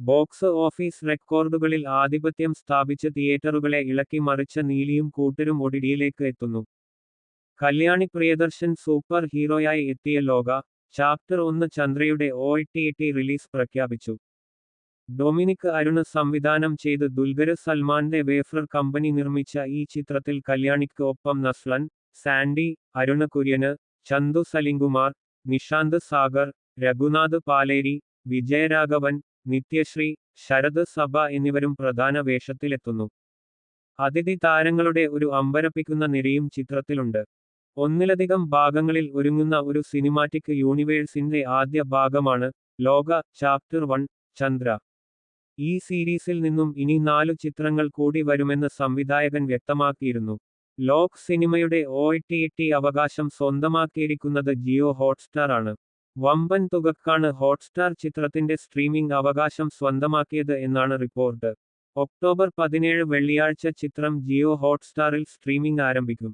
Box office റെക്കോർഡുകളിൽ ആധിപത്യം സ്ഥാപിച്ച് തിയേറ്ററുകളെ ഇളക്കി മറിച്ച നീലിയും കൂട്ടരും ഒടിടിയിലേക്ക് എത്തുന്നു. കല്യാണി പ്രിയദർശൻ സൂപ്പർ ഹീറോയായി എത്തിയ ലോക ചാപ്റ്റർ ഒന്ന് ചന്ദ്രയുടെ ഒ ടി ടി റിലീസ് പ്രഖ്യാപിച്ചു. ഡൊമിനിക് അരുണ് സംവിധാനം ചെയ്ത് ദുൽഖർ സൽമാന്റെ വേഫ്രർ കമ്പനി നിർമ്മിച്ച ഈ ചിത്രത്തിൽ കല്യാണിക്ക് ഒപ്പം നസ്ലൻ സാൻഡി അരുണ് കുര്യന് ചന്തു സലിംകുമാർ നിഷാന്ത് സാഗർ രഘുനാഥ് പാലേരി വിജയരാഘവൻ നിത്യശ്രീ ശരത് സഭ എന്നിവരും പ്രധാന വേഷത്തിലെത്തുന്നു. അതിഥി താരങ്ങളുടെ ഒരു അമ്പരപ്പിക്കുന്ന നിരയും ചിത്രത്തിലുണ്ട്. ഒന്നിലധികം ഭാഗങ്ങളിൽ ഒരുങ്ങുന്ന ഒരു സിനിമാറ്റിക് യൂണിവേഴ്സിന്റെ ആദ്യ ഭാഗമാണ് ലോക ചാപ്റ്റർ വൺ ചന്ദ്ര. ഈ സീരീസിൽ നിന്നും ഇനി നാലു ചിത്രങ്ങൾ കൂടി വരുമെന്ന് സംവിധായകൻ വ്യക്തമാക്കിയിരുന്നു. ലോക് സിനിമയുടെ ഒ ടി അവകാശം സ്വന്തമാക്കിയിരിക്കുന്നത് ജിയോ ഹോട്ട്സ്റ്റാർ ആണ് വമ്പൻ തുകക്കാണ് ഹോട്ട്സ്റ്റാർ ചിത്രത്തിന്റെ സ്ട്രീമിംഗ് അവകാശം സ്വന്തമാക്കിയത് എന്നാണ് റിപ്പോർട്ട്. ഒക്ടോബർ പതിനേഴ് വെള്ളിയാഴ്ച ചിത്രം ജിയോ ഹോട്ട്സ്റ്റാറിൽ സ്ട്രീമിംഗ് ആരംഭിക്കും.